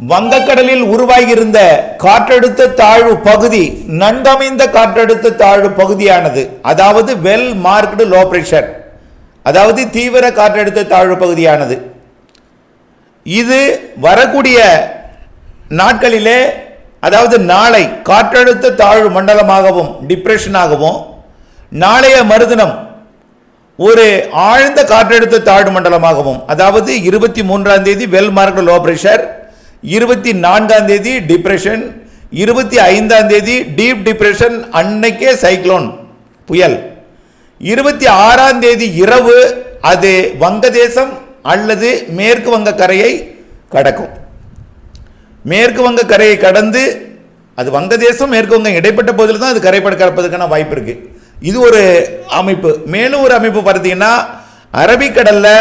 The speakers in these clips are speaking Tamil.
வங்கக்கடலில் உருவாகியிருந்த காற்றழுத்த தாழ்வு பகுதி நன்கமைந்த காற்றழுத்த தாழ்வு பகுதியானது அதாவது வெல் மார்க்டு லோ பிரஷர் அதாவது தீவிர காற்றழுத்த தாழ்வு பகுதியானது. இது வரக்கூடிய நாட்களிலே அதாவது நாளை காற்றழுத்த தாழ்வு மண்டலமாகவும் டிப்ரெஷனாகவும் நாளைய மறுதினம் ஒரு ஆழ்ந்த காற்றழுத்த தாழ்வு மண்டலமாகவும் அதாவது இருபத்தி மூன்றாம் தேதி வெல் மார்க்டு லோ பிரஷர் இருபத்தி நான்காம் தேதி டிப்ரெஷன் இருபத்தி ஐந்தாம் தேதி டீப் டிப்ரெஷன் அன்னைக்கே சைக்ளோன் புயல். இருபத்தி ஆறாம் தேதி இரவு அது வங்கதேசம் அல்லது மேற்கு வங்க கரையை கடக்கும். மேற்கு வங்க கரையை கடந்து அது வங்கதேசம் மேற்கு வங்கம் இடைப்பட்ட பகுதியில் தான் அது கரைப்பட கடப்பதற்கான வாய்ப்பு இருக்குது இது ஒரு அமைப்பு. மேலும் ஒரு அமைப்பு பார்த்தீங்கன்னா அரபிக்கடலில்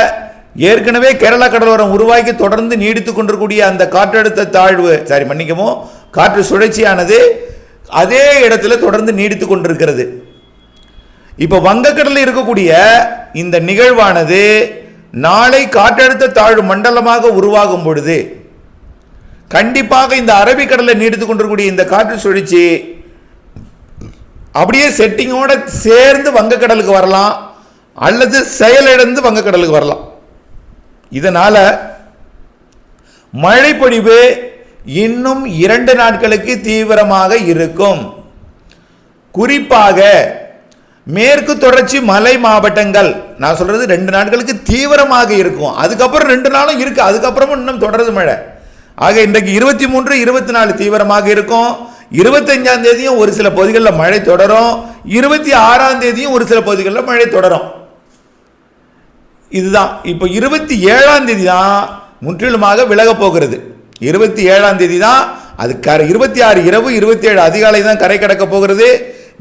ஏற்கனவே கேரளா கடலோரம் உருவாக்கி தொடர்ந்து நீடித்து கொண்டிருக்கூடிய அந்த காற்றழுத்த தாழ்வு சாரி மன்னிக்கமோ காற்று சுழற்சியானது அதே இடத்துல தொடர்ந்து நீடித்து கொண்டிருக்கிறது. இப்போ வங்கக்கடலில் இருக்கக்கூடிய இந்த நிகழ்வானது நாளை காற்றழுத்த தாழ்வு மண்டலமாக உருவாகும் பொழுது கண்டிப்பாக இந்த அரபிக்கடலில் நீடித்து கொண்டிருக்கூடிய இந்த காற்று சுழற்சி அப்படியே செட்டிங்கோடு சேர்ந்து வங்கக்கடலுக்கு வரலாம் அல்லது செயலிழந்து வங்கக்கடலுக்கு வரலாம். இதனால் மழைப்பொழிவு இன்னும் இரண்டு நாட்களுக்கு தீவிரமாக இருக்கும். குறிப்பாக மேற்கு தொடர்ச்சி மலை மாவட்டங்கள் நான் சொல்றது ரெண்டு நாட்களுக்கு தீவிரமாக இருக்கும். அதுக்கப்புறம் ரெண்டு நாளும் இருக்கு அதுக்கப்புறமும் இன்னும் தொடருது மழை. ஆக இன்றைக்கு இருபத்தி மூன்று இருபத்தி நாலு தீவிரமாக இருக்கும். இருபத்தஞ்சாம் தேதியும் ஒரு சில பகுதிகளில் மழை தொடரும். இருபத்தி ஆறாம் தேதியும் ஒரு சில பகுதிகளில் மழை தொடரும். இதுதான். இப்போ இருபத்தி ஏழாம் தேதி தான் முற்றிலுமாக விலகப் போகிறது. இருபத்தி ஏழாம் தேதி தான் அது கரை இருபத்தி ஆறு இரவு இருபத்தி ஏழு அதிகாலை தான் கரை கடக்க போகிறது.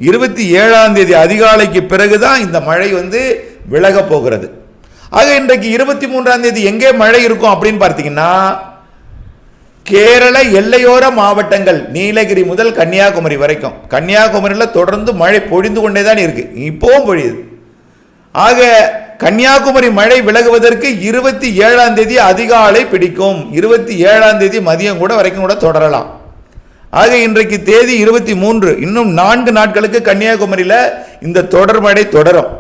இருபத்தி ஏழாம் தேதி அதிகாலைக்கு பிறகு தான் இந்த மழை வந்து விலகப் போகிறது. ஆக இன்றைக்கு இருபத்தி மூன்றாம் தேதி எங்கே மழை இருக்கும் அப்படின்னு பார்த்தீங்கன்னா கேரள எல்லையோர மாவட்டங்கள் நீலகிரி முதல் கன்னியாகுமரி வரைக்கும். கன்னியாகுமரியில் தொடர்ந்து மழை பொழிந்து கொண்டே தான் இருக்குது இப்போவும் பொழியுது. ஆக கன்னியாகுமரி மழை விலகுவதற்கு இருபத்தி ஏழாம் தேதி அதிகாலை பிடிக்கும். இருபத்தி ஏழாம் தேதி மதியம் கூட வரைக்கும் கூட தொடரலாம். ஆக இன்றைக்கு தேதி இருபத்தி மூன்று. இன்னும் நான்கு நாட்களுக்கு கன்னியாகுமரியில் இந்த தொடர் மழை தொடரும்.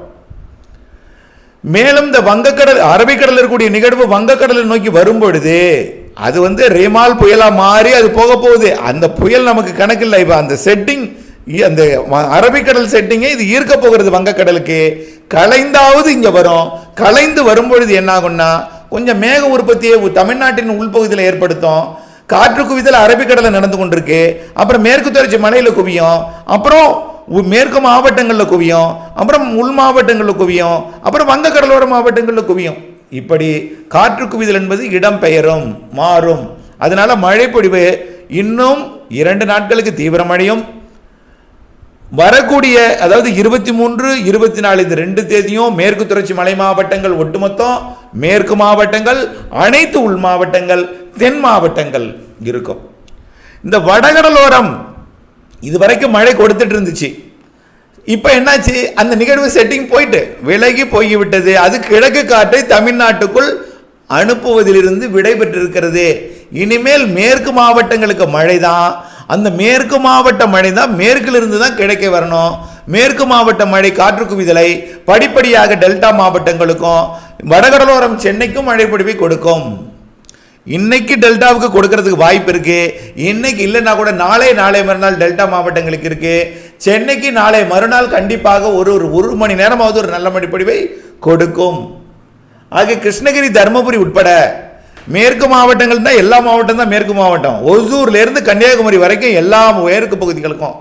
மேலும் இந்த வங்கக்கடல் அரபிக்கடல் இருக்கக்கூடிய நிகழ்வு வங்கக்கடலை நோக்கி வரும் பொழுது அது வந்து ரேமால் புயலாக மாறி அது போக போகுது. அந்த புயல் நமக்கு கணக்கில்லை. இப்போ அந்த செட்டிங் அந்த அரபிக்கடல் செட்டிங்கே இது ஈர்க்க போகிறது வங்கக்கடலுக்கு. கலைந்தாவது இங்க வரும். கலைந்து வரும்பொழுது என்ன ஆகும்னா கொஞ்சம் மேக உற்பத்தியை உ- தமிழ்நாட்டின் உள்பகுதியில் ஏற்படுத்தும். காற்று குவிதல் அரபிக்கடலில் நடந்து கொண்டிருக்கு. அப்புறம் மேற்கு தொடர்ச்சி மலையில் குவியும். அப்புறம் உ- மேற்கு மாவட்டங்களில் குவியும். அப்புறம் உள் மாவட்டங்களில் குவியும். அப்புறம் வங்க கடலோர மாவட்டங்களில் குவியும். இப்படி காற்று குவிதல் என்பது இடம் பெயரும் மாறும். அதனால மழைப்பொழிவு இன்னும் இரண்டு நாட்களுக்கு தீவிரமடையும். வரக்கூடிய அதாவது இருபத்தி மூன்று இருபத்தி நாலு இந்த ரெண்டு தேதியும் மேற்கு தொடர்ச்சி மலை மாவட்டங்கள் ஒட்டுமொத்தம் மேற்கு மாவட்டங்கள் அனைத்து உள் மாவட்டங்கள் தென் மாவட்டங்கள் இருக்கும். இந்த வடகடலோரம் இது வரைக்கும் மழை கொடுத்துட்டு இருந்துச்சு. இப்போ என்னாச்சு? அந்த நிகழ்வு செட்டிங் போயிட்டு விலகி போய்விட்டது. அது கிழக்கு காற்றை தமிழ்நாட்டுக்குள் அனுப்புவதிலிருந்து விடைபெற்றிருக்கிறது. இனிமேல் மேற்கு மாவட்டங்களுக்கு மழை தான் அந்த மேற்கு மாவட்ட மழை தான் மேற்கிலிருந்து தான் கிடைக்க வரணும். மேற்கு மாவட்ட மழை காற்று குவிதலை படிப்படியாக டெல்டா மாவட்டங்களுக்கும் வடகடலோரம் சென்னைக்கும் மழை பொழிவை கொடுக்கும். இன்னைக்கு டெல்டாவுக்கு கொடுக்கறதுக்கு வாய்ப்பு இருக்கு. இன்னைக்கு இல்லைன்னா கூட நாளை நாளை மறுநாள் டெல்டா மாவட்டங்களுக்கு இருக்கு. சென்னைக்கு நாளை மறுநாள் கண்டிப்பாக ஒரு ஒரு ஒரு மணி நேரமாவது ஒரு நல்ல மழை பொழிவை கொடுக்கும். ஆக கிருஷ்ணகிரி தருமபுரி உட்பட மேற்கு மாவட்டங்கள் தான் எல்லா மாவட்டம் தான் மேற்கு மாவட்டம். ஒசூர்லேருந்து கன்னியாகுமரி வரைக்கும் எல்லா மேற்கு பகுதிகளுக்கும்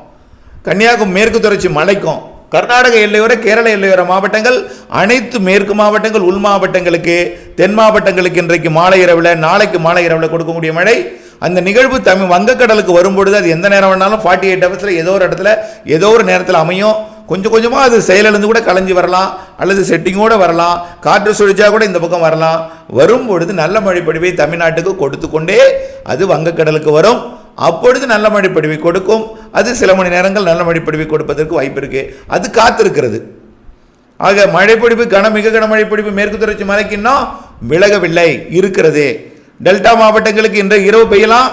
கன்னியாகுமரி மேற்கு தொடர்ச்சி மலைக்கும் கர்நாடக எல்லையோர கேரள எல்லையோர மாவட்டங்கள் அனைத்து மேற்கு மாவட்டங்கள் உள் மாவட்டங்களுக்கு தென் மாவட்டங்களுக்கு இன்றைக்கு மாலை இரவில் நாளைக்கு மாலை இரவில் கொடுக்கக்கூடிய மழை. அந்த நிகழ்வு தமிழ் வங்கக்கடலுக்கு வரும்பொழுது அது எந்த நேரம் வேணாலும் ஃபார்ட்டி எயிட் ஹவர்ஸில் ஏதோ ஒரு இடத்துல ஏதோ ஒரு நேரத்தில் அமையும். கொஞ்சம் கொஞ்சமாக அது செயலிழந்து கூட கலைஞ்சி வரலாம் அல்லது செட்டிங்கோடு வரலாம் காற்று சுழிச்சா கூட இந்த பக்கம் வரலாம். வரும் பொழுது நல்ல மழைப்படிவை தமிழ்நாட்டுக்கு கொடுத்து கொண்டே அது வங்கக்கடலுக்கு வரும். அப்பொழுது நல்ல மழைப்படிவை கொடுக்கும். அது சில மணி நேரங்கள் நல்ல மழைப்படிவை கொடுப்பதற்கு வாய்ப்பு இருக்குது அது காத்திருக்கிறது. ஆக மழைப்பொழிவு கன மிக கன பொழிவு மேற்கு தொடர்ச்சி மலைக்கு இன்னும் விலகவில்லை இருக்கிறது. டெல்டா மாவட்டங்களுக்கு இன்றைய இரவு பெய்யலாம்.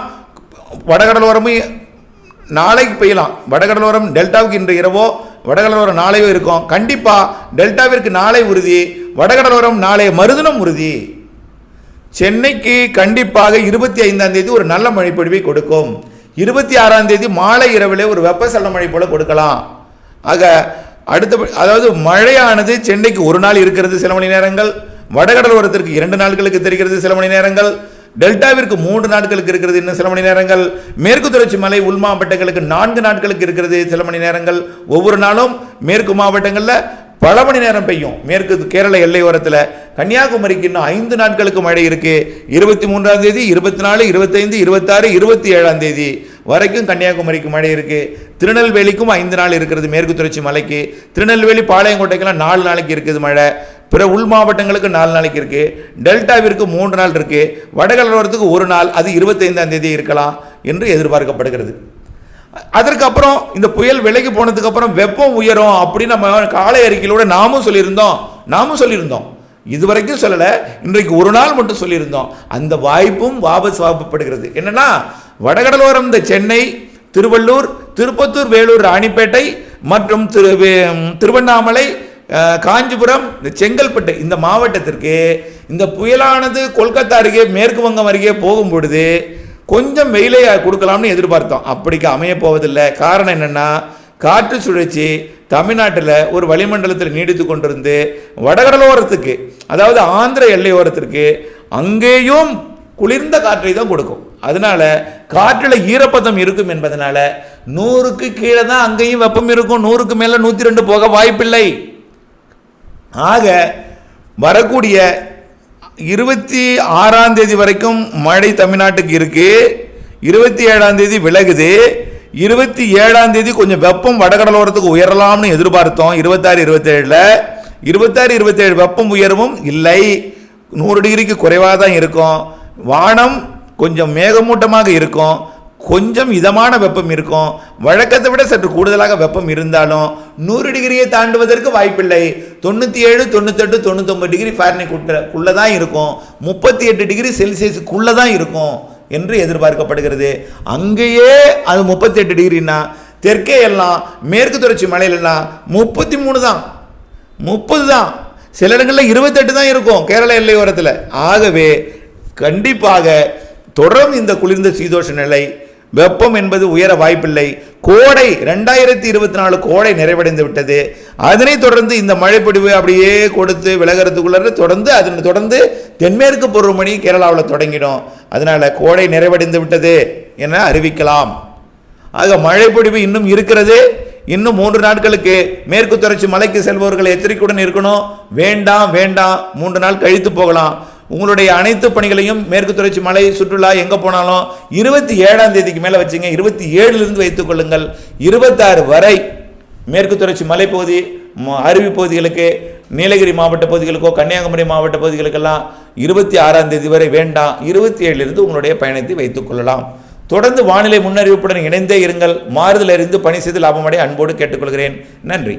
வடகடலோரமும் நாளைக்கு பெய்யலாம். வடகடலோரம் டெல்டாவுக்கு இன்று இரவோ வடகடலோரம் நாளையோ இருக்கும். கண்டிப்பாக டெல்டாவிற்கு நாளை உறுதி வடகடலோரம் நாளைய மருதனம் உறுதி. சென்னைக்கு கண்டிப்பாக இருபத்தி ஐந்தாம் தேதி ஒரு நல்ல மழைப்பொழிவை கொடுக்கும். இருபத்தி ஆறாம் தேதி மாலை இரவிலே ஒரு வெப்பசலன மழை போல கொடுக்கலாம். ஆக அடுத்த அதாவது மழையானது சென்னைக்கு ஒரு நாள் இருக்கிறது சில மணி நேரங்கள் வடகடலோரத்திற்கு இரண்டு நாட்களுக்கு தெரிகிறது சில மணி நேரங்கள் டெல்டாவிற்கு மூன்று நாட்களுக்கு இருக்கிறது இன்னும் சில மணி நேரங்கள். மேற்கு தொடர்ச்சி மலை உள் மாவட்டங்களுக்கு நான்கு நாட்களுக்கு இருக்கிறது சில மணி நேரங்கள். ஒவ்வொரு நாளும் மேற்கு மாவட்டங்களில் பல மணி நேரம் பெய்யும். மேற்கு கேரள எல்லையோரத்தில் கன்னியாகுமரிக்கு இன்னும் ஐந்து நாட்களுக்கு மழை இருக்கு. இருபத்தி மூன்றாம் தேதி இருபத்தி நாலு இருபத்தைந்து இருபத்தாறு இருபத்தி ஏழாம் தேதி. வரைக்கும் கன்னியாகுமரிக்கு மழை இருக்குது திருநெல்வேலிக்கும் ஐந்து நாள் இருக்கிறது மேற்கு தொடர்ச்சி மலைக்கு. திருநெல்வேலி பாளையங்கோட்டைக்கெல்லாம் நாலு நாளைக்கு இருக்குது மழை. பிற உள் மாவட்டங்களுக்கு நாலு நாளைக்கு இருக்குது டெல்டாவிற்கு மூன்று நாள் இருக்குது வடகலோரத்துக்கு ஒரு நாள் அது இருபத்தைந்தாம் தேதி இருக்கலாம் என்று எதிர்பார்க்கப்படுகிறது. அதற்கப்புறம் இந்த புயல் விலகி போனதுக்கப்புறம் வெப்பம் உயரும் அப்படின்னு நம்ம காலை அறிக்கையிலோட நாமும் சொல்லியிருந்தோம். நாமும் சொல்லியிருந்தோம். இதுவரைக்கும் சொல்லலை. இன்றைக்கு ஒரு நாள் மட்டும் சொல்லியிருந்தோம். அந்த வாய்ப்பும் வாபஸ் வாபப்படுகிறது. என்னன்னா வடகடலோரம் இந்த சென்னை திருவள்ளூர் திருப்பத்தூர் வேலூர் ராணிப்பேட்டை மற்றும் திரு திருவண்ணாமலை காஞ்சிபுரம் இந்த செங்கல்பட்டு இந்த மாவட்டத்திற்கு இந்த புயலானது கொல்கத்தா அருகே மேற்கு வங்கம் அருகே போகும் பொழுது கொஞ்சம் வெயிலை கொடுக்கலாம்னு எதிர்பார்த்தோம். அப்படிக்கு அமைய போவதில்லை. காரணம் என்னென்னா காற்று சுழற்சி தமிழ்நாட்டில் ஒரு வளிமண்டலத்தில் நீடித்து கொண்டிருந்து வடகடலோரத்துக்கு அதாவது ஆந்திர எல்லையோரத்திற்கு அங்கேயும் குளிர்ந்த காற்றை தான் கொடுக்கும். அதனால் காற்றில் ஈரப்பதம் இருக்கும் என்பதனால நூறுக்கு கீழே தான் அங்கேயும் வெப்பம் இருக்கும். நூறுக்கு மேலே நூற்றி ரெண்டு போக வாய்ப்பில்லை. ஆக வரக்கூடிய இருபத்தி ஆறாம் தேதி வரைக்கும் மழை தமிழ்நாட்டுக்கு இருக்குது இருபத்தி ஏழாம் தேதி விலகுது. இருபத்தி ஏழாம் தேதி கொஞ்சம் வெப்பம் வடகடலோரத்துக்கு உயரலாம்னு எதிர்பார்த்தோம். இருபத்தாறு இருபத்தேழில். இருபத்தாறு இருபத்தேழு வெப்பம் உயரவும் இல்லை. நூறு டிகிரிக்கு குறைவாக தான் இருக்கும். வானம் கொஞ்சம் மேகமூட்டமாக இருக்கும் கொஞ்சம் இதமான வெப்பம் இருக்கும். வழக்கத்தை விட சற்று கூடுதலாக வெப்பம் இருந்தாலும் நூறு டிகிரியை தாண்டுவதற்கு வாய்ப்பில்லை. தொண்ணூற்றி ஏழு தொண்ணூத்தெட்டு தொண்ணூத்தொம்பது டிகிரி ஃபாரனிக்குள்ள தான் இருக்கும். முப்பத்தி எட்டு டிகிரி செல்சியஸுக்குள்ளே தான் இருக்கும் என்று எதிர்பார்க்கப்படுகிறது. அங்கேயே அது முப்பத்தி எட்டு டிகிரினா தெற்கே எல்லாம் மேற்கு தொடர்ச்சி மலையிலெல்லாம் முப்பத்தி மூணு தான். முப்பது தான். சில இடங்களில் இருபத்தெட்டு தான் இருக்கும். கேரள எல்லையோரத்தில். ஆகவே கண்டிப்பாக தொடரும் இந்த குளிர்ந்த சீதோஷ நிலை. வெப்பம் என்பது உயர வாய்ப்பில்லை. கோடை ரெண்டாயிரத்தி இருபத்தி நாலு கோடை நிறைவடைந்து விட்டது. அதனைத் தொடர்ந்து இந்த மழைப்பொடிவு அப்படியே கொடுத்து விலகிறதுக்குள்ள தொடர்ந்து அதனை தொடர்ந்து தென்மேற்கு பருவமணி கேரளாவில் தொடங்கிடும். அதனால் கோடை நிறைவடைந்து விட்டது என அறிவிக்கலாம். ஆக மழைப்பொடிவு இன்னும் இருக்கிறது. இன்னும் மூன்று நாட்களுக்கு மேற்கு தொடர்ச்சி மலைக்கு செல்பவர்கள் எச்சரிக்கையுடன் இருக்கணும். வேண்டாம் வேண்டாம். மூன்று நாள் கழித்து போகலாம். உங்களுடைய அனைத்து பணிகளையும் மேற்கு தொடர்ச்சி மலை சுற்றுலா எங்கே போனாலும் இருபத்தி ஏழாம் தேதிக்கு மேலே வச்சுங்க. இருபத்தி ஏழுலேருந்து வைத்துக் கொள்ளுங்கள். இருபத்தாறு வரை மேற்கு தொடர்ச்சி மலைப்பகுதி அருவி பகுதிகளுக்கு நீலகிரி மாவட்ட பகுதிகளுக்கோ கன்னியாகுமரி மாவட்ட பகுதிகளுக்கெல்லாம் இருபத்தி ஆறாம் தேதி வரை வேண்டாம். இருபத்தி ஏழிலிருந்து உங்களுடைய பயணத்தை வைத்துக் கொள்ளலாம். தொடர்ந்து வானிலை முன்னறிவிப்புடன் இணைந்தே இருங்கள். மாறுதல் அறிந்து பணி செய்து லாபமடைய அன்போடு கேட்டுக்கொள்கிறேன். நன்றி.